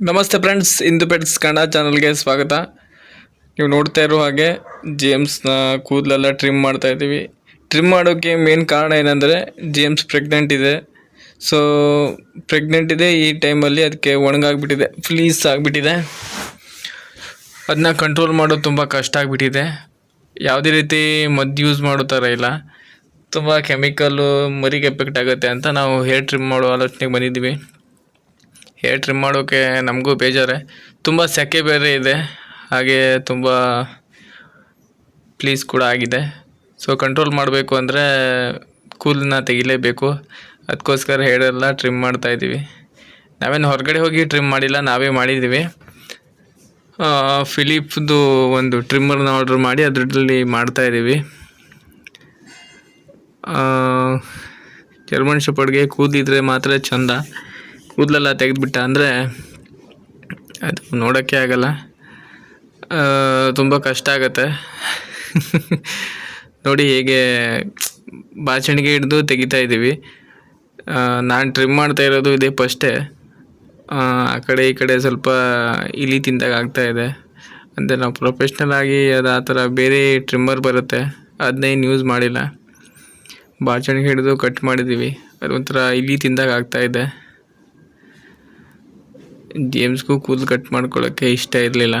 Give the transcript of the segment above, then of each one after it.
ನಮಸ್ತೆ ಫ್ರೆಂಡ್ಸ್, ಇಂದು ಪೆಟ್ಸ್ ಕನ್ನಡ ಚಾನಲ್ಗೆ ಸ್ವಾಗತ. ನೀವು ನೋಡ್ತಾ ಇರೋ ಹಾಗೆ ಜೇಮ್ಸ್ನ ಕೂದಲೆಲ್ಲ ಟ್ರಿಮ್ ಮಾಡ್ತಾ ಇದ್ದೀವಿ. ಟ್ರಿಮ್ ಮಾಡೋಕ್ಕೆ ಮೇನ್ ಕಾರಣ ಏನಂದರೆ ಜೇಮ್ಸ್ ಪ್ರೆಗ್ನೆಂಟ್ ಇದೆ. ಸೊ ಪ್ರೆಗ್ನೆಂಟ್ ಇದೆ, ಈ ಟೈಮಲ್ಲಿ ಅದಕ್ಕೆ ಒಣಗಾಗ್ಬಿಟ್ಟಿದೆ ಫ್ಲೀಸ್ ಆಗಿಬಿಟ್ಟಿದೆ. ಅದನ್ನ ಕಂಟ್ರೋಲ್ ಮಾಡೋದು ತುಂಬ ಕಷ್ಟ ಆಗಿಬಿಟ್ಟಿದೆ. ಯಾವುದೇ ರೀತಿ ಮದ್ದು ಯೂಸ್ ಮಾಡೋ ಥರ ಇಲ್ಲ. ತುಂಬ ಕೆಮಿಕಲ್ಲು ಮರಿಗೆ ಎಫೆಕ್ಟ್ ಆಗುತ್ತೆ ಅಂತ ನಾವು ಹೇರ್ ಟ್ರಿಮ್ ಮಾಡೋ ಆಲೋಚನೆಗೆ ಬಂದಿದ್ದೀವಿ. ಹೇರ್ ಟ್ರಿಮ್ ಮಾಡೋಕ್ಕೆ ನಮಗೂ ಬೇಜಾರೆ. ತುಂಬ ಸೆಕೆ ಬೇರೆ ಇದೆ. ಹಾಗೆ ತುಂಬ ಪ್ಲೀಸ್ ಕೂಡ ಆಗಿದೆ. ಸೊ ಕಂಟ್ರೋಲ್ ಮಾಡಬೇಕು ಅಂದರೆ ಕೂಲನ್ನ ತೆಗಿಲೇಬೇಕು. ಅದಕ್ಕೋಸ್ಕರ ಹೇರೆಲ್ಲ ಟ್ರಿಮ್ ಮಾಡ್ತಾ ಇದ್ದೀವಿ. ನಾವೇನು ಹೊರಗಡೆ ಹೋಗಿ ಟ್ರಿಮ್ ಮಾಡಿಲ್ಲ, ನಾವೇ ಮಾಡಿದ್ದೀವಿ. ಫಿಲಿಪ್ದು ಒಂದು ಟ್ರಿಮ್ಮರ್ನ ಆರ್ಡ್ರ್ ಮಾಡಿ ಅದರಲ್ಲಿ ಮಾಡ್ತಾಯಿದ್ದೀವಿ ಜರ್ಮನ್ ಶಪಡ್ಗೆ ಕೂದಲಿದ್ರೆ ಮಾತ್ರ ಚಂದ. ಕೂದಲೆಲ್ಲ ತೆಗೆದುಬಿಟ್ಟ ಅಂದರೆ ಅದು ನೋಡೋಕ್ಕೆ ಆಗಲ್ಲ. ತುಂಬ ಕಷ್ಟ ಆಗತ್ತೆ. ನೋಡಿ ಹೇಗೆ ಬಾಚಣಿಗೆ ಹಿಡಿದು ತೆಗಿತಾ ಇದ್ದೀವಿ. ನಾನು ಟ್ರಿಮ್ ಮಾಡ್ತಾ ಇರೋದು ಇದೇ ಫಸ್ಟೇ ಆ ಕಡೆ ಈ ಕಡೆ ಸ್ವಲ್ಪ ಇಲಿ ತಿಂದಾಗ ಆಗ್ತಾ ಇದೆ. ಅಂದರೆ ನಾವು ಪ್ರೊಫೆಷ್ನಲ್ ಆಗಿ ಅದು ಆ ಥರ ಬೇರೆ ಟ್ರಿಮ್ಮರ್ ಬರುತ್ತೆ. ಅದನ್ನೇನು ಯೂಸ್ ಮಾಡಿಲ್ಲ. ಬಾಚಣಿಗೆ ಹಿಡಿದು ಕಟ್ ಮಾಡಿದ್ದೀವಿ. ಅದೊಂಥರ ಇಲಿ ತಿಂದಾಗ ಆಗ್ತಾ ಇದೆ. ಜೇಮ್ಸ್ಗೂ ಕೂದಲು ಕಟ್ ಮಾಡ್ಕೊಳ್ಳೋಕ್ಕೆ ಇಷ್ಟ ಇರಲಿಲ್ಲ.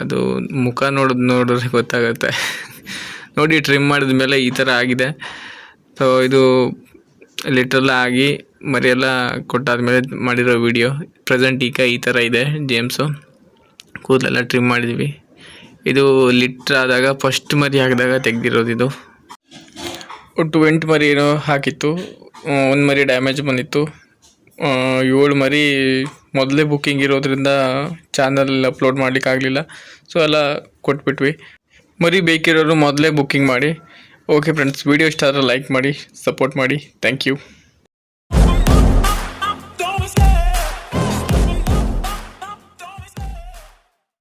ಅದು ಮುಖ ನೋಡೋದು ನೋಡಿದ್ರೆ ಗೊತ್ತಾಗುತ್ತೆ. ನೋಡಿ ಟ್ರಿಮ್ ಮಾಡಿದ ಮೇಲೆ ಈ ಥರ ಆಗಿದೆ. ಸೊ ಇದು ಲಿಟ್ರಲ್ಲ ಆಗಿ ಮರಿಯೆಲ್ಲ ಕೊಟ್ಟಾದ್ಮೇಲೆ ಮಾಡಿರೋ ವಿಡಿಯೋ ಪ್ರೆಸೆಂಟ್ ಈಗ ಈ ಥರ ಇದೆ ಜೇಮ್ಸು ಕೂದಲೆಲ್ಲ ಟ್ರಿಮ್ ಮಾಡಿದ್ವಿ. ಇದು ಲಿಟ್ರ್ ಆದಾಗ ಫಸ್ಟ್ ಮರಿ ಹಾಕಿದಾಗ ತೆಗೆದಿರೋದು ಇದು. ಒಟ್ಟು ಎಂಟು ಮರಿ ಏನೋ ಹಾಕಿತ್ತು ಒಂದು ಮರಿ ಡ್ಯಾಮೇಜ್ ಬಂದಿತ್ತು. ಏಳು ಮರಿ ಮೊದಲೇ ಬುಕ್ಕಿಂಗ್ ಇರೋದ್ರಿಂದ ಚಾನಲ್ ಅಪ್ಲೋಡ್ ಮಾಡ್ಲಿಕ್ಕೆ ಆಗಲಿಲ್ಲ. ಸೊ ಎಲ್ಲ ಕೊಟ್ಬಿಟ್ವಿ. ಮರಿ ಬೇಕಿರೋರು ಮೊದಲೇ ಬುಕ್ಕಿಂಗ್ ಮಾಡಿ. ಓಕೆ ಫ್ರೆಂಡ್ಸ್ ವಿಡಿಯೋ ಇಷ್ಟ ಆದರೆ ಲೈಕ್ ಮಾಡಿ ಸಪೋರ್ಟ್ ಮಾಡಿ. Thank you